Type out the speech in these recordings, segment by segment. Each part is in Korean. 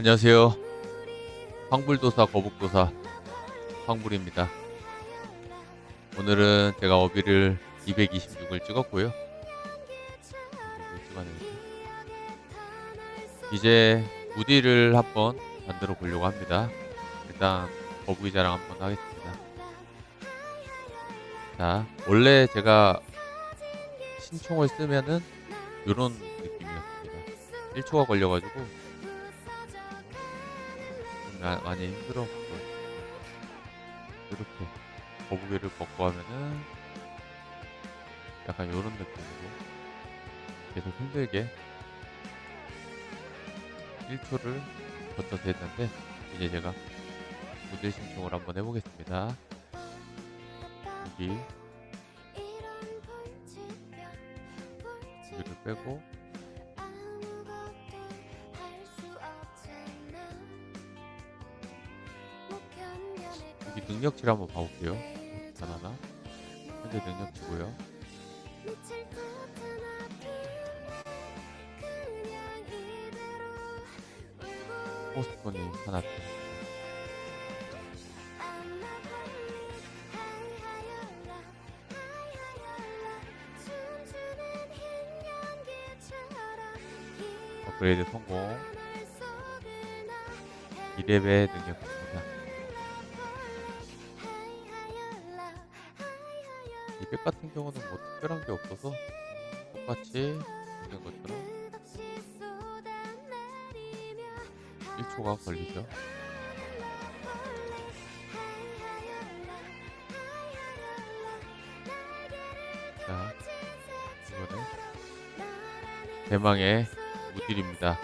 안녕하세요. 황불도사 거북도사 황불입니다. 오늘은 제가 어비를 226을 찍었고요. 이제 무디를 한번 만들어 보려고 합니다. 일단 거북이 자랑 한번 하겠습니다. 자, 원래 제가 신총을 쓰면은 요런 느낌이었습니다. 1초가 걸려가지고 많이 힘들었고. 이렇게 거북이를 벗고 하면은 약간 요런 느낌으로 계속 힘들게 1초를 거쳐서 했는데 이제 제가 모델 신청을 한번 해보겠습니다. 여기. 여기를 빼고 여기 능력치를 한번 봐볼게요. 하나하나. 현재 능력치고요. 포스톤이 하나 더. 업그레이드 성공. 2렙의 능력치입니다 이백 같은 경우는 뭐 특별한 게 없어서 똑같이 생긴 것처럼 1초가 걸리죠. 자 이거는 대망의 무딜입니다.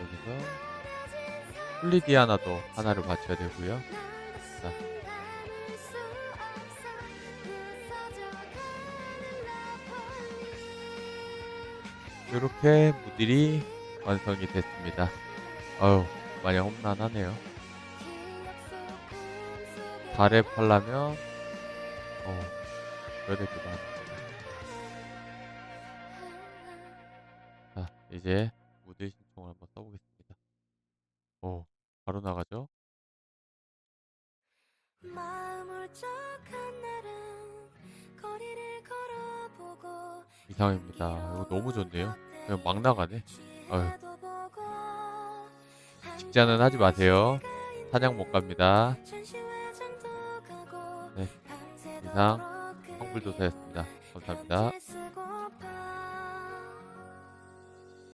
여기서 폴리디아나도 하나를 맞춰야 되고요. 자. 이렇게 무딜이 완성이 됐습니다. 어우 많이 험난하네요. 달에 팔려면 어 그래야 되기도 자 이제 무딜 신청을 한번 써보겠습니다. 오 바로 나가죠? 마음 울적한 날은 거리를 걸어보고 이상입니다. 이거 너무 좋네요. 그냥 막 나가네. 아유 직자는 하지 마세요. 사냥 못 갑니다. 네, 이상 황불도사였습니다. 감사합니다